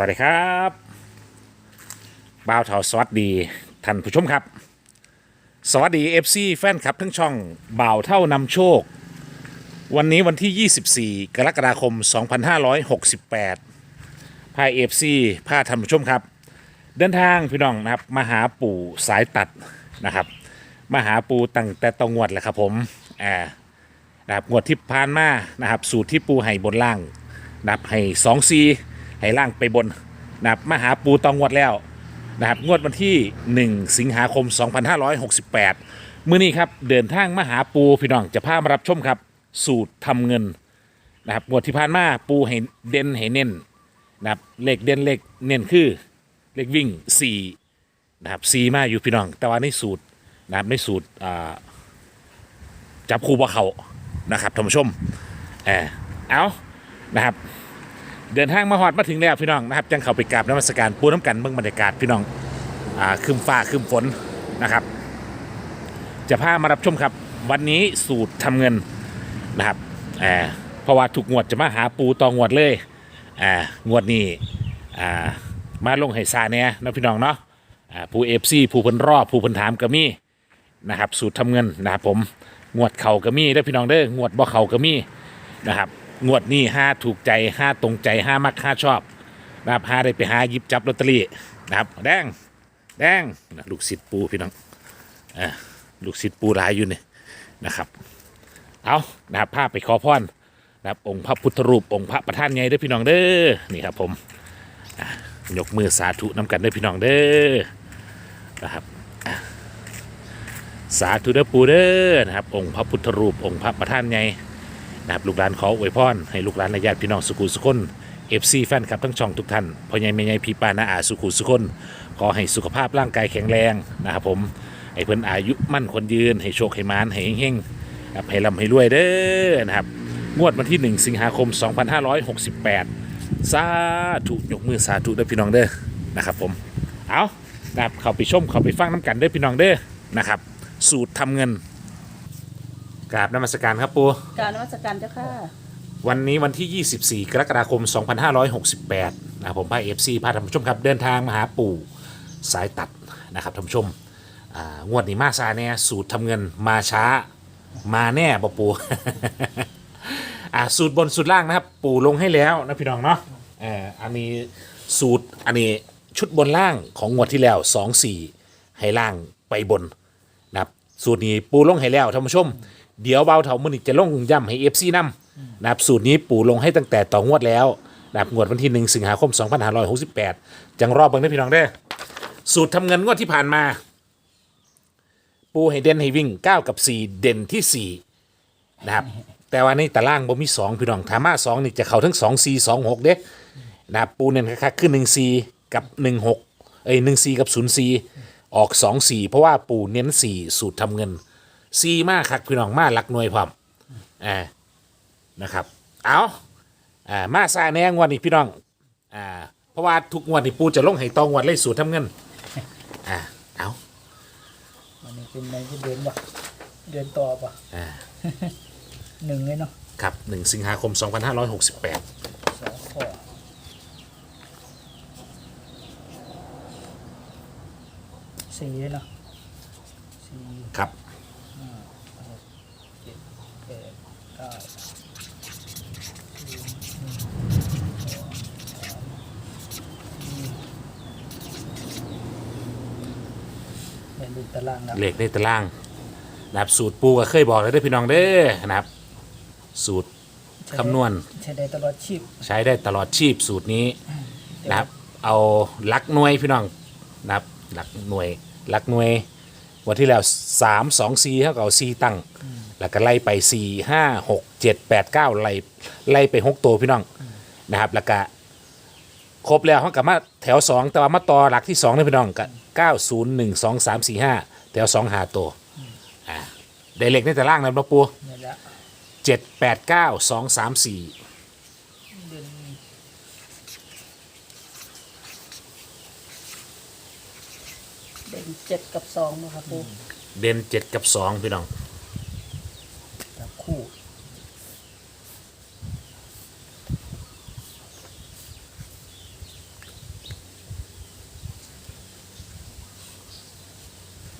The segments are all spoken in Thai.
วัสดีครับบ่าวเถาสวัสดีท่านผู้ชมครับ สวัสดี FC แฟนคลับทั้งช่องบ่าวเท่านำโชค วันนี้วันที่ 24 กรกฎาคม 2568พาเอฟซีพาท่านผู้ชมครับ เดินทางพี่น้องนะครับมาหาปู่สายตัดนะครับมาหาปู่ตั้งแต่ตองวดแหละครับผมอ่านะครับงวดที่ผ่านมานะครับสูตรที่ปูให้บนล่างนับให้สองซี ให้ล่างไปบนนะครับมาหาปูตองงวดแล้วนะครับงวดวันที่ 1 สิงหาคม 2568 มื้อนี้ครับเดินทางมาหาปูพี่น้องจะพามารับชมครับ สูตรทำเงินนะครับงวดที่ผ่านมาปูให้เด่นให้เน้นนะครับเลขเด่นเลขเน้นคือเลขวิ่ง 4 นะครับ 4 มาอยู่พี่น้อง แต่ว่าในสูตรนะครับในสูตรอ่าจับคู่บ่เขานะครับท่านผู้ชมเออเอานะครับ เดินทางมาฮอดมาถึงแล้วพี่น้องนะครับจังเข้าไปกราบนมัสการปูน้ำกันเบิ่งบรรยากาศพี่น้องอ่าคืมฟ้าคืมฝนนะครับ จะพามารับชมครับ วันนี้สูตรทำเงินนะครับเออเพราะว่าถูกงวดจะมาหาปูตองวดเลยอ่างวดนี้อ่ามาลงให้ซาเนี่ยนะพี่น้องเนาะอ่าผู้เอฟซีผู้พิ่นรอบผู้พิ่นถามก็มีนะครับ สูตรทำเงินนะครับผมงวดเข่าก็มีเด้พี่น้องเด้องวดบ่เข่าก็มีนะครับ งวดนี้ห้าถูกใจห้าตรงใจห้ามักห้าชอบนะครับห้าได้ไปหาหยิบจับลอตเตอรี่นะครับแดงแดงนะลูกศิษย์ปูพี่น้องอ่าลูกศิษย์ปูรายอยู่นี่นะครับ เอานะครับพาไปขอพรนะครับองค์พระพุทธรูปองค์พระประธานใหญ่เด้อพี่น้องเด้อนี่ครับผมยกมือสาธุน้ำกันเด้อพี่น้องเด้อนะครับสาธุเด้อปูเด้อนะครับ องค์พระพุทธรูปองค์พระประธานใหญ่ นะครับลูกหลานขออวยพรให้ลูกหลานและญาติพี่น้องสุขุสุคนเอฟซีแฟนคลับทั้งช่องทุกท่านพ่อใหญ่แม่ใหญ่พี่ป้านาอาสุขุสุคนขอให้สุขภาพร่างกายแข็งแรงนะครับผมให้เพิ่นอายุมั่นคนยืน ให้โชคให้มานให้เฮงๆครับให้ร่ำให้รวยเด้อนะครับงวดวันที่ 1 สิงหาคม 2568 สาธุยกมือสาธุเด้อพี่น้องเด้อนะครับผมเอานะครับเข้าไปชมเข้าไปฟังน้ำกันเด้อพี่น้องเด้อนะครับสูตรทำเงิน กราบนมัสการครับปูการนวัตกรรมเจ้าค่ะวันนี้วันที่ 24 กรกฎาคม 2568นะครับผมพาเอฟซีพาท่านผู้ชมครับ เดินทางมาหาปู่สายตัดนะครับท่านผู้ชมอ่างวดนี้มาซาเนี่ยสูตรทำเงินมาช้ามาแน่บ่ปู อ่าสูตรบนสูตรล่างนะครับ ปู่ลงให้แล้วนะพี่น้องเนาะเอออันนี้สูตรอันนี้ชุดบนล่างของงวดที่แล้ว 2 4 ให้ล่างไปบน นะครับสูตรนี้ปูลงให้แล้วท่านผู้ชม เดี๋ยวเบาเถามือนี้จะลงย่ำให้เอฟซีนํนะครับสูตรนี้ปูลงให้ตั้งแต่ต่องวดแล้วนะครับงวดวันที่1สิงหาคม 2568 จังรอบเบิ่งได้อพี่น้องเด้อสูตรทำเงินงวดที่ผ่านมา ปูให้เด่นให้วิ่ง 9 กับ 4 เด่นที่ 4 นะครับ แต่ว่าในตารางบ่มี 2 พี่น้องถามมา2นี่จะเข้าทั้ง 2 4 2 6 เด้นะครับปูเน้นคักๆขึ้น1 4 กับ 1 6 เอ้ย1 4 กับ 0 4 ออก 2 4 เพราะว่าปูเน้น 4 สูตรทำเงิน 4มากคักพี่น้องมาหลักหน่วยพร้อมอ่านะครับ เอาอ่ามาซาแนงวันนี้พี่น้องอ่าเพราะว่าทุกงวันนี่ปูจะลงให้ตองวันเลยสูตรทำเงินอ่าเอาวันนี้เป็นในที่เดินบ่เดินต่อบ่อ่าหนึ่งเลยเนาะครับ1สิงหาคม 2568สองข้อสี่เลยเนาะสี่ ครับ เจ็ดแปดเก้า เป็นดูตารางแล้วเลขในตารางนะครับสูตรปูก็เคยบอกแล้วเด้อพี่น้องเด้อนะครับ สูตรคำนวณ ใช้ได้ตลอดชีพใช้ได้ตลอดชีพสูตรนี้นะครับ เอาหลักหน่วยพี่น้องนะครับหลักหน่วยหลักหน่วย วันที่แล้วสามสองสี่เท่ากับสี่ตั้ง แล้วก็ไล่ไปสี่ห้าหกเจ็ดแปดเก้าไล่ไล่ไปหกตัวพี่น้องนะครับ แล้วก็ ครบแล้วเขากับมาแถวสองแต่ว่ามาต่อหลักที่สองนี่พี่น้องก็เก้าศูนย์หนึ่งสองสามสี่ห้าแถวสองหาตัวอ่าได้เลขในแต่ล่างนะพ่อปูนี่แหละเจ็ดแปดเก้าสองสามสี่เดินเด่นเจ็ดกับสองนะครับปูเด่นเจ็ดกับสองพี่น้อง จับคู่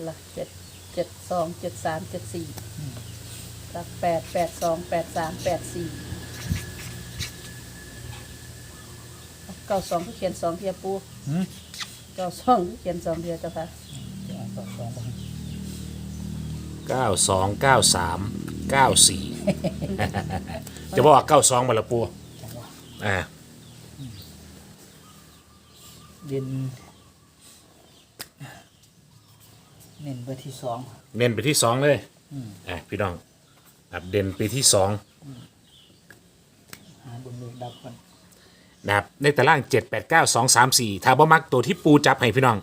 ละเจ็ดเจ็ด สองเจ็ดสามเจ็ดสี่ละแปดแปดสองแปดสามแปดสี่เก้าสองก็เขียนสองเทียปูหืมเก้าสองก็เขียนสองเทียเจ้าค่ะเอาสองสองไปเก้าสองเก้าสามเก้าสี่จะบอกว่าเก้าสองมาละปูจังหวะอ่าเด่น เน้นไปที่สองเน้นไปที่สองเลยอืมอ่าพี่น้องครับเด่นไปที่สองหาบนเลขดับกันนะครับในตารางเจ็ดแปดเก้าสองสามสี่ถ้าบ่มักตัวที่ปูจับให้พี่น้อง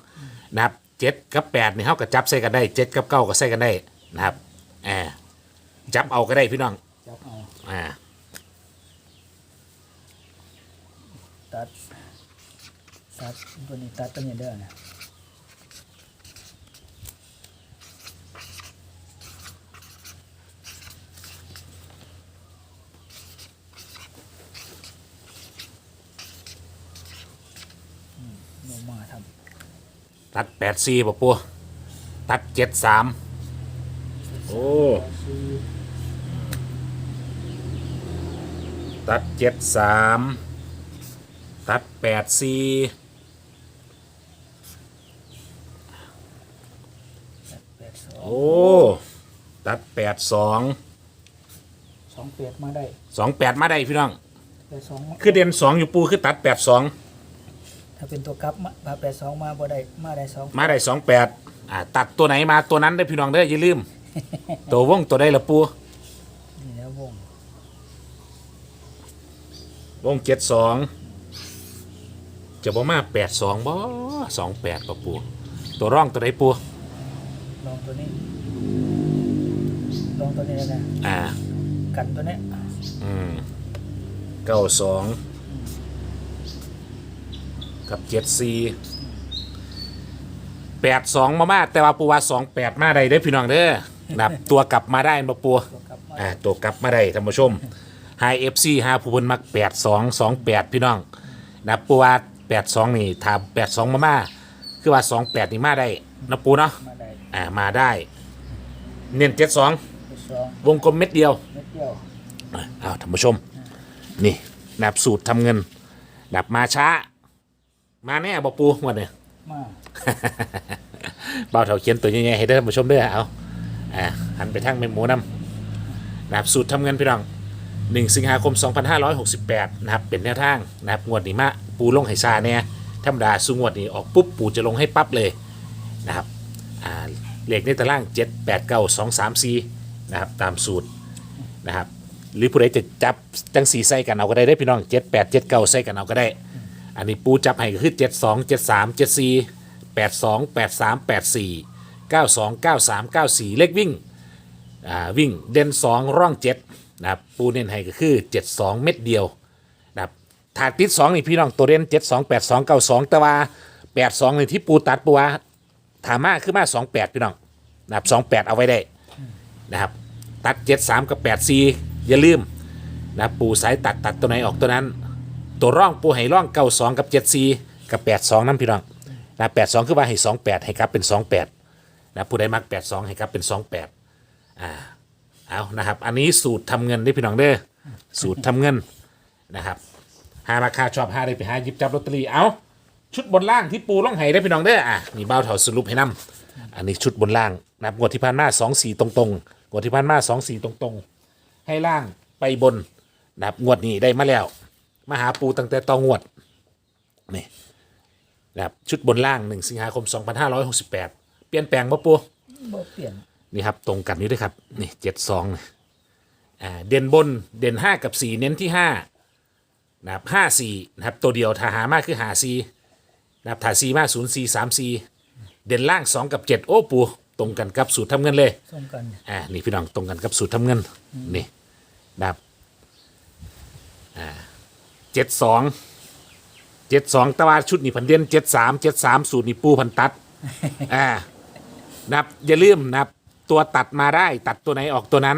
นะครับเจ็ดกับแปดนี่เท่ากับจับใส่กันได้เจ็ดกับเก้าก็ใส่กันได้นะครับอ่าจับเอาก็ได้พี่น้องจับเอาอ่าตัดตัดตัวนี้ตัดตัวนี้เด้อนะ มลงมาทำตัดแปดสี่ป่ะปูตัดเจ็ดสามโอ้สี่ตัดเจ็ดสามตัดแปดสี่แปดสองโอ้ ตัดแปดสองสองแปดมาได้สองแปดมาได้พี่น้อง แปดสองคือเด่นสองอยู่ปูคือตัดแปดสอง ถ้าเป็นตัวกลับมาพาแปดสองมาบ่ได้มาได้สองมาได้สองแปดอ่าตัดตัวไหนมาตัวนั้นได้อพี่น้องเด้ออย่าลืม ตัววงตัวได้ละปูนี่แล้ววงวงเจ็ดสองจะบ่มาแปดสองบ่สองแปดป่ะปูตัวร่องตัวไหนปูลองตัวนี้ลองตัวนี้แล้วนะอ่า กันตัวนี้อืมเก้าสอง กับเจ็ดสี่แปดสองมามาแต่ว่าปูว่าสองแปดมาได้เด้อพี่น้องเด้อนะครับ ตัวกลับมาได้บ่ปูตัวกลับมาอ่าตัวกลับมาได้ท่านผู้ชมไฮเอฟซีฮาผู้เพิ่นมักแปดสองสองแปดพี่น้องนะครับปูว่าแปดสองนี่ถ้าแปดสองมามาคือว่าสองแปดนี่มาได้นะปูเนาะมาได้อ่ามาได้ เน้นเจ็ดสองตัวสองวงกลมเม็ดเดียว เม็ดเดียวอะเอาท่านผู้ชม นี่นับสูตรทำเงินนับมาช้า มาแน่บอปูวันเนี่ย มาเบาเถาเขียนตัวใหญ่ๆให้ได้อท่านผู้ชมด้วยเอาอ่าหันไปทางเมมโมนำนับสูตรทำเงินพี่น้อง1สิงหาคม 2568 นะครับ เป็นแนวทางนะครับงวดนี้มาปูลงให้ซาเนี่ยธรรมดาสูงวดนี้ออกปุ๊บปูจะลงให้ปั๊บเลยนะครับอ่าเลขในตาราง 7 8 9 2 3 4นะครับตามสูตรนะครับหรือผู้ใดจะจับจังสีใส่กันเอาก็ได้ได้อพี่น้องเจ็ดแปดเจ็ดเก้าใส่กันเอาก็ได้ อันนี้ปูจับให้ก็คือเจ็ดสองเจ็ดสามเจ็ดสี่แปดสองแปดสามแปดสี่เก้าสองเก้าสามเก้าสี่เลขวิ่งอ่าวิ่งเด่นสองร่องเจ็ดนะครับ ปูเน้นให้ก็คือเจ็ดสองเม็ดเดียวนะครับถ้าติดสองนี่พี่น้องตัวเด่นเจ็ดสองแปดสองเก้าสองต่ว่าแปดสองนี่ที่ปูตัดปูว่าถามมาคือมาสองแปดพี่น้องนะครับสองแปดเอาไว้ได้นะครับ ตัดเจ็ดสามกับแปดสี่อย่าลืมนะปูสายตัดตัดตัวไหนออกตัวนั้น ตัวร่องปูให้ร่องเก้าสองกับเจ็ดสี่กับแปดสองนั่นพี่น้องนะแปดสองคือว่าให้สองแปดให้กลับเป็นสองแปดนะผู้ใดมักแปดสองให้กลับเป็นสองแปดอ่าเอานะครับ อันนี้สูตรทำเงินได้พี่น้องเด้อสูตรทำเงินนะครับหาราคาชอบหาได้ไปหาหยิบจับลอตเตอรี่เอาชุดบนล่างที่ปูร่องไห้ได้พี่น้องเด้ออะนี่เบ้าเถาสรุปให้นํอันนี้ชุดบนล่างนับงวดที่ผ่านมาสองสี่ตรงๆงวดที่ผ่านมาสองสี่ตรงๆ ให้ล่างไปบนนะครับงวดนี้ได้มาแล้ว มาหาปูตั้งแต่ตองวดนี่นะครับชุดบนล่าง1สิงหาคม 2568 เปลี่ยนแปลงป่ปูบ่เปลี่ยนนี่ครับตรงกันนี้ด้วยครับนี่เจ็ดสองอ่าเด่นบนเด่น5กับ4เน้นที่5นะครับห้าสี่นะครับตัวเดียวถ้าหามากคือหาซีนะครับถ้าซีมากศูนย์ซีสามซีเด่นล่าง2กับ7โอ้ปูตรงกันกับสูตรทำเงินเลยส่งกันอ่านี่พี่น้องตรงกันกับสูตรทำเงินนี่นะครับอ่า เจ็ดสองเจ็ดสองตะวันชุดนี่พันเดียนเจ็ดสามเจ็ดสามสูตรนี่ปูพันตัด อ่านะครับอย่าลืมนะครับตัวตัดมาได้ตัดตัวไหนออกตัวนั้น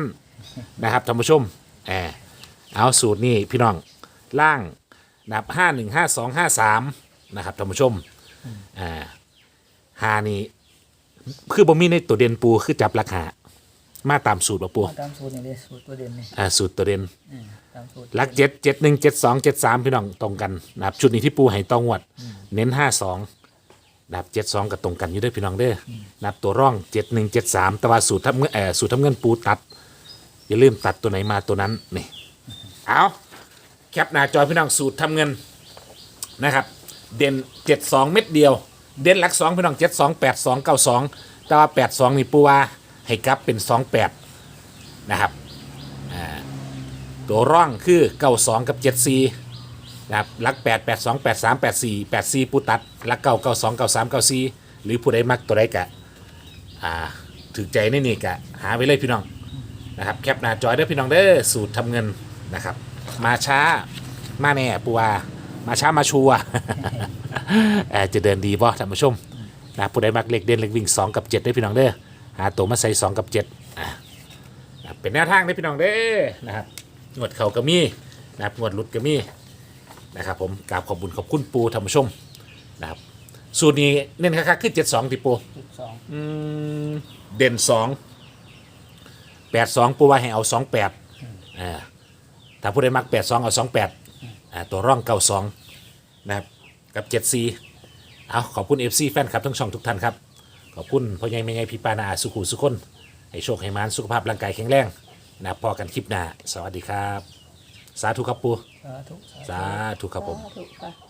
นะครับท่านผู้ชมแอบเอาสูตรนี่พี่น้องล่างนะครับห้าหนึ่งห้าสองห้าสามนะครับท่านผู้ชมอ่าหานี่คือบ่มีในตัวเด่นปูคือจับราคา มาตามสูตรบ่ปูมาตามสูตรนี่เลยสูตรตัวเด่นนี่อ่าสูตรตัวเด่นอืมตามสูตรหลักเจ็ดเจ็ดหนึ่งเจ็ดสองเจ็ดสามพี่น้องตรงกันนะครับชุดนี้ที่ปูให้ตองวด เน้นห้าสองนะครับเจ็ดสองก็ตรงกันอยู่เด้วยพี่น้องเด้ออนะครับตัวร่องเจ็ดหนึ่งเจ็ดสามแต่ว่าสูตรทำเงินเอ่อสูตรทำเงินปูตัด อย่าลืมตัดตัวไหนมาตัวนั้นนี่เอาแคปหน้าจอพี่น้องสูตรทำเงินนะครับ เด่นเจ็ดสองเม็ดเดียว เด่นหลักสองพี่น้องเจ็ดสองแปดสองเก้าสองแต่ว่าแปดสองนี่ปูว่า ให้กลับเป็นสองแปดนะครับตัวร่องคือเก้าสองกับเจ็ดสี่นะครับลักแปดแปดสองแปดสามแปดสี่แปดสี่ผู้ตัดลักเก้าเก้าสองเก้าสามเก้าสี่หรือผู้ใดมักตัวใดกะถือใจในนี่กะหาไว้เลยพี่น้องนะครับแคปหน้าจอยเด้อพี่น้องเด้อสูตรทำเงินนะครับ มาช้ามาแน่ปูวมาช้ามาชัวร์เอ่อจะเดินดีป่ท่านผู้ชมนะผู้ใดมักเล็กเด่นเล็กวิ่งสองกับเจ็ดได้พี่น้องเด้อ หาตัวมาใส่สองกับเจ็ดอะนะครับเป็นแนวทางได้อพี่น้องเด้อนะครับงวดเขาก็มีนะครับงวดหลุดก็มีนะครับผมกราบขอบบุญขอบคุณปูธรรมชมนะครับสูตรนี้เน้นคักๆคือเจ็ดสองติปูจุดสองอืมเด่นสองแปดสองปูว่าให้เอาสองแปดอ่าถ้าผู้ใดมักแปดสองเอาสองแปดอ่าตัวร่องเก้าสองนะครับกับเจ็ดซีเอาขอบคุณเอฟซีแฟนคลับทั้งช่องทุกท่านครับ ขอบคุณพ่อใหญ่แม่ใหญ่พี่ปานาอาสุขุสุคนให้โชคให้มานสุขภาพร่างกายแข็งแรงนะพอกันคลิปหน้าสวัสดีครับ สาธุครับปูสาธุสาธุสาธุครับผม สาธุค่ะ